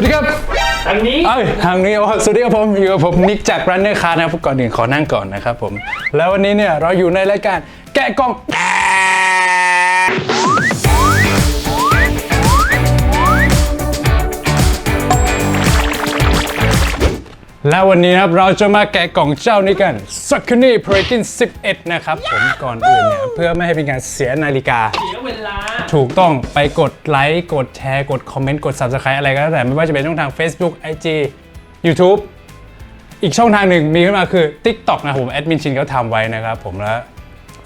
วัสดีครับทางนี้เอ้ยทางนี้โอ้สวัสดีครับผมอยู่กับผมนิกจาก Runner Car นะครับก่อนอื่นขอนั่งก่อนนะครับผม แล้ววันนี้เนี่ยเราอยู่ในรายการแกะกล่อง แล้ววันนี้นะครับเราจะมาแกะกล่องเจ้านี้กัน s u c k n y p r e g i n 11 นะครับ ผมก่อนอื่นเนี่ยเพื่อไม่ให้เป็นการเสียนาฬิกา เสียเวลา ถูกต้องไปกดไลค์ กดแชร์ กดคอมเมนต์ กด Subscribe อะไรก็แล้วแต่ไม่ว่าจะเป็นช่องทาง Facebook IG YouTube อีกช่องทางหนึ่งมีขึ้นมาคือ TikTok นะผมแอดมินชินเขาทำไว้นะครับผมแล้ว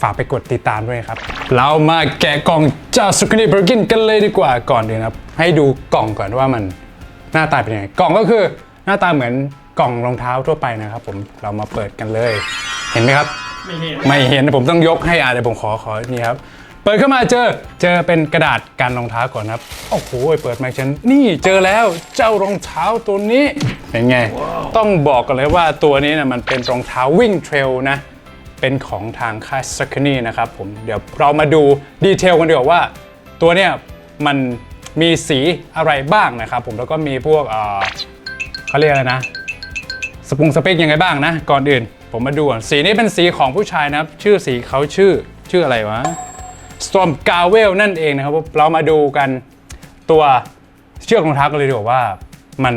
ฝากไปกดติดตามด้วยครับ เรามาแกะกล่องเจ้าสุกนีเบอร์กินกันเลยดีกว่าก่อนเลยนะครับให้ดูกล่องก่อนว่ามันหน้าตาเป็นยังไงกล่องก็คือหน้าตาเหมือน กล่องรองเท้าทั่วไปนะครับ ผมเรามาเปิดกันเลย เห็นไหมครับ ไม่เห็นไม่เห็นผมต้องยกให้อะเดี๋ยวผมขอขอนี่ครับเปิดเข้ามาเจอเจอเป็นกระดาษการรองเท้าก่อนครับโอ้โหเปิดมาฉันนี่เจอแล้วเจ้ารองเท้าตัวนี้เป็นไง ต้องบอกกันเลยว่าตัวนี้นะมันเป็นรองเท้าวิ่งเทรลนะเป็นของทางค่าย s ั k นี่นะครับผมเดี๋ยวเรามาดูดีเทลกันดีกว่าว่า ตัวเนี้ยมันมีสีอะไรบ้างนะครับผมแล้วก็มีพวกเอ่อเขาเรียกอะไรนะ สปุงสเปคยังไงบ้างนะ ก่อนอื่น ผมมาดูก่อนสีนี้เป็นสีของผู้ชายนะครับ ชื่อสีเขาชื่อชื่ออะไรวะ Storm g a w e l นั่นเองนะครับ เรามาดูกันตัวเชือกรองเท้ากันเลยดีกว่าว่ามัน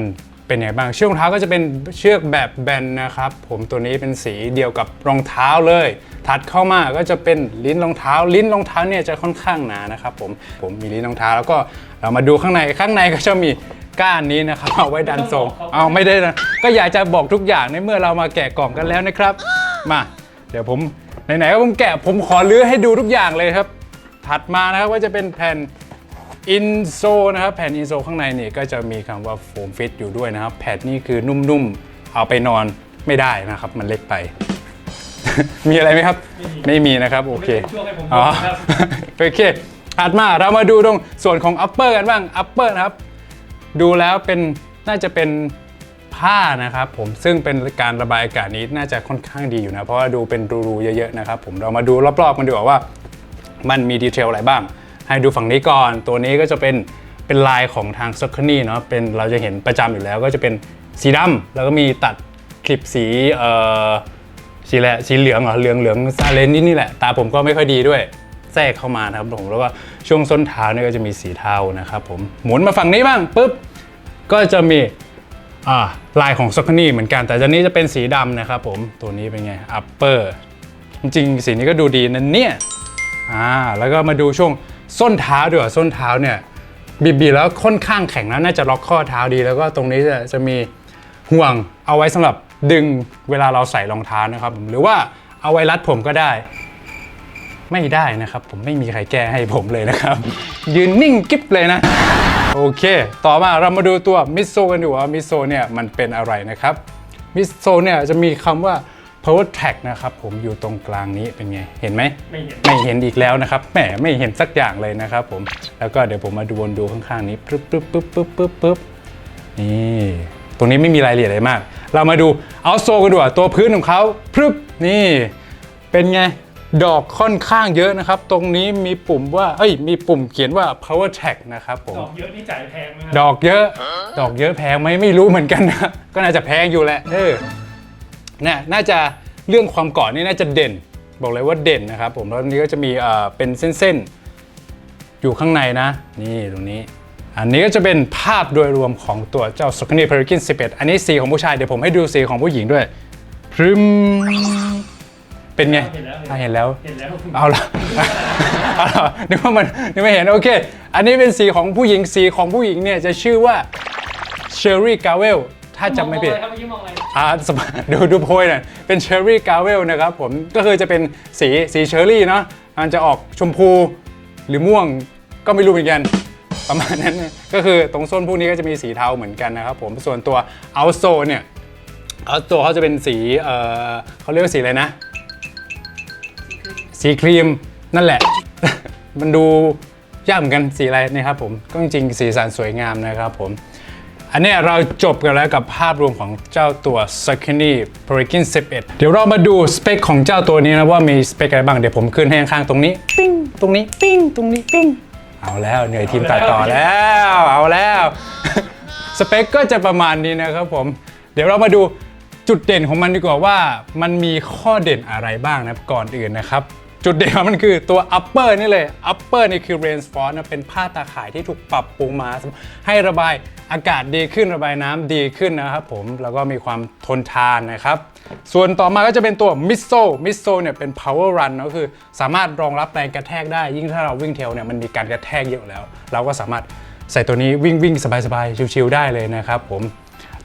เป็นยังไงบ้าง เชือกรองเท้าก็จะเป็นเชือกแบบแบนนะครับ ผมตัวนี้เป็นสีเดียวกับรองเท้าเลย ถัดเข้ามาก็จะเป็นลิ้นรองเท้า ลิ้นรองเท้าเนี่ยจะค่อนข้างหนานะครับผม ผมมีลิ้นรองเท้าแล้วก็เรามาดูข้างใน ข้างในก็จะมี ก้านนี้นะครับเอาไว้ดันทรงเอาไม่ได้นะก็อยากจะบอกทุกอย่างในเมื่อเรามาแกะกล่องกันแล้วนะครับ มาเดี๋ยวผมไหนๆก็ผมแกะผมขอลื้อให้ดูทุกอย่างเลยครับ ถัดมานะครับก็จะเป็นแผ่นอินโซนะครับแผ่นอินโซข้างในนี่ก็จะมีคำว่าโฟมฟิตอยู่ด้วยนะครับ แผ่นนี่คือนุ่มๆ เอาไปนอนไม่ได้นะครับ มันเล็กไป มีอะไรไหมครับ ไม่มีนะครับ โอเคช่วงให้ผมอ๋อครับโอเคถัดมาเรามาดูตรงส่วนของ upper กันบ้าง upper นะครับ ดูแล้วเป็นน่าจะเป็นผ้านะครับผมซึ่งเป็นการระบายอากาศนี้น่าจะค่อนข้างดีอยู่นะ เพราะว่าดูเป็นรูๆเยอะๆนะครับผมเรามาดูรอบๆกันดีกว่าว่า มันมีดีเทลอะไรบ้าง ให้ดูฝั่งนี้ก่อน ตัวนี้ก็จะเป็นเป็นลายของทาง s ั c นี่เนาะเป็นเราจะเห็นประจำอยู่แล้วก็จะเป็นสีดำแล้วก็มีตัดคลิปสีเอ่อสีแหละไรสีเหลืองเหรอเหลืองเหลืองซาเลนนี่นี่แหละ ตาผมก็ไม่ค่อยดีด้วยแทรกเข้ามานะครับผมแล้วก็ช่วงส้นเท้าเนี่ยก็จะมีสีเทานะครับผมหมุนมาฝั่งนี้บ้างปุ๊บ ก็จะมีลายของซ็อกนี่เหมือนกัน แต่ตัวนี้จะเป็นสีดำนะครับผมตัวนี้เป็นไง upper จริงๆ สีนี้ก็ดูดีนะเนี่ยอ่าแล้วก็มาดูช่วงส้นเท้าดีกว่าส้นเท้าเนี่ยบีบๆแล้วค่อนข้างแข็งนะน่าจะล็อกข้อเท้าดี แล้วก็ตรงนี้จะจะมีห่วงเอาไว้สำหรับดึงเวลาเราใส่รองเท้านะครับผมหรือว่าเอาไว้รัดผมก็ได้ ไม่ได้นะครับ ผมไม่มีใครแก้ให้ผมเลยนะครับ ยืนนิ่งกิ๊บเลยนะ โอเค ต่อมาเรามาดูตัวมิโซกันดีกว่ามิโซเนี่ยมันเป็นอะไรนะครับมิโซเนี่ยจะมีคำว่า power track นะครับผมอยู่ตรงกลางนี้เป็นไง เห็นไหมไม่เห็นไม่เห็นอีกแล้วนะครับแหมไม่เห็นสักอย่างเลยนะครับผมแล้วก็เดี๋ยวผมมาดูวนดูข้างๆนี้ปึ๊บปึ๊บปึ๊บปึ๊บปึ๊บปึ๊บนี่ตรงนี้ไม่มีรายละเอียดอะไรมาก เรามาดูเอาโซกันดีกว่าตัวพื้นของเขาปึ๊บนี่ เป็นไง ดอกค่อนข้างเยอะนะครับ ตรงนี้มีปุ่มว่าเอ้ยมีปุ่มเขียนว่า power track นะครับผม ดอกเยอะนี่จ่ายแพงไหมคดรับอกเยอะ ดอกเยอะแพงไหมไม่รู้เหมือนกันนะ ก็น่าจะแพงอยู่แหละเออเนี่ยน่าจะเรื่องความเกาะนี่น่าจะเด่น บอกเลยว่าเด่นนะครับ ผมแล้วนี้ก็จะมีเอ่อเป็นเส้นๆ อยู่ข้างในนะ นี่ตรงนี้ อันนี้ก็จะเป็นภาพโดยรวมของตัวเจ้า s o c k n y p e r k i n 11 อันนี้สีของผู้ชายเดี๋ยวผมให้ดูสีของผู้หญิงด้วยพรึม เป็นไงเห็นแล้วอะเห็นแล้ว เห็นแล้ว เอาละเอาละนึกว่ามันนึกไม่เห็นโอเค อันนี้เป็นสีของผู้หญิงสีของผู้หญิงเนี่ยจะชื่อว่าเชอร์รี่กาเวลถ้าจำไม่ผิดองอะรครับเมื่อกี้มองอะไรอ่าสมดูดูโพยหน่อยเป็นเชอร์รี่กาเวลนะครับผมก็คือจะเป็นสีสีเชอร์รี่เนาะมันจะออกชมพูหรือม่วงก็ไม่รู้เหมือนกันประมาณนั้นนะก็คือตรงส้นพวกนี้ก็จะมีสีเทาเหมือนกันนะครับผมส่วนตัวเอาโซเนี่ยเอาตัวเขาจะเป็นสีเออเขาเรียกว่าสีอะไรนะ สีครีมนั่นแหละ มันดูยากเหมือนกันสีอะไรนี่ครับผมก็จริงๆสีสันสวยงามนะครับผม อันนี้เราจบกันแล้วกับภาพรวมของเจ้าตัว s a k i n i p r i k i n 11 เดี๋ยวเรามาดูสเปคของเจ้าตัวนี้นะว่ามีสเปคอะไรบ้าง เดี๋ยวผมขึ้นให้ข้างๆตรงนี้ ปิ้งตรงนี้ ปิ้งตรงนี้ ปิ้งเอาแล้วเหนื่อยทีมตัดต่อแล้ว เอาแล้ว สเปคก็จะประมาณนี้นะครับผม เดี๋ยวเรามาดูจุดเด่นของมันดีกว่าว่ามันมีข้อเด่นอะไรบ้างนะก่อนอื่นนะครับ จุดเด่นของมันคือตัว upper นี่เลย upper นี่คือ rainforest นะเป็นผ้าตาข่ายที่ถูกปรับปรุงมาให้ระบายอากาศดีขึ้นระบายน้ำดีขึ้นนะครับผมแล้วก็มีความทนทานนะครับ ส่วนต่อมาก็จะเป็นตัว m i s s o m i s s o เนี่ยเป็น power run ก็คือสามารถรองรับแรงกระแทกได้ ยิ่งถ้าเราวิ่งเทลเนี่ยมันมีการกระแทกเยอะแล้ว เราก็สามารถใส่ตัวนี้วิ่งวิ่งสบายๆชิวๆได้เลยนะครับผม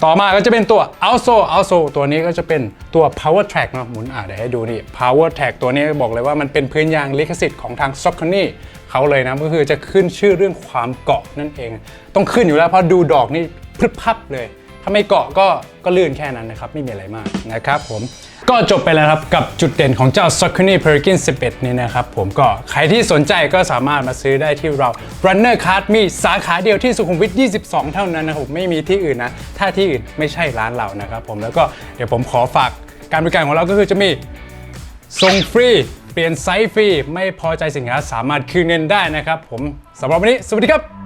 ต่อมาก็จะเป็นตัว also also ตัวนี้ก็จะเป็นตัว power track เนาะหมุนอะเดี๋ยวให้ดูนี่ power track ตัวนี้บอกเลยว่ามันเป็นพื้นยางลิขสิทธิ์ของทาง s o c o n y เขาเลยนะก็คือจะขึ้นชื่อเรื่องความเกาะนั่นเอง ต้องขึ้นอยู่แล้วเพราะดูดอกนี่พรึบพับเลย ถ้าไม่เกาะก็ก็ลื่นแค่นั้นนะครับ ไม่มีอะไรมากนะครับผม ก็จบไปแล้วครับกับจุดเด่นของเจ้า s o c c o n y p e r k i n 11 นี่นะครับผมก็ใครที่สนใจก็สามารถมาซื้อได้ที่เรา Runner Card มีสาขาเดียวที่สุขุมวิท 22 เท่านั้นนะครับผมไม่มีที่อื่นนะ ถ้าที่อื่นไม่ใช่ร้านเรานะครับผมแล้วก็เดี๋ยวผมขอฝากการบริการของเราก็คือจะมีส่งฟรี เปลี่ยนไซส์ฟรี ไม่พอใจสินค้าสามารถคืนเงินได้นะครับผมสำหรับวันนี้ สวัสดีครับ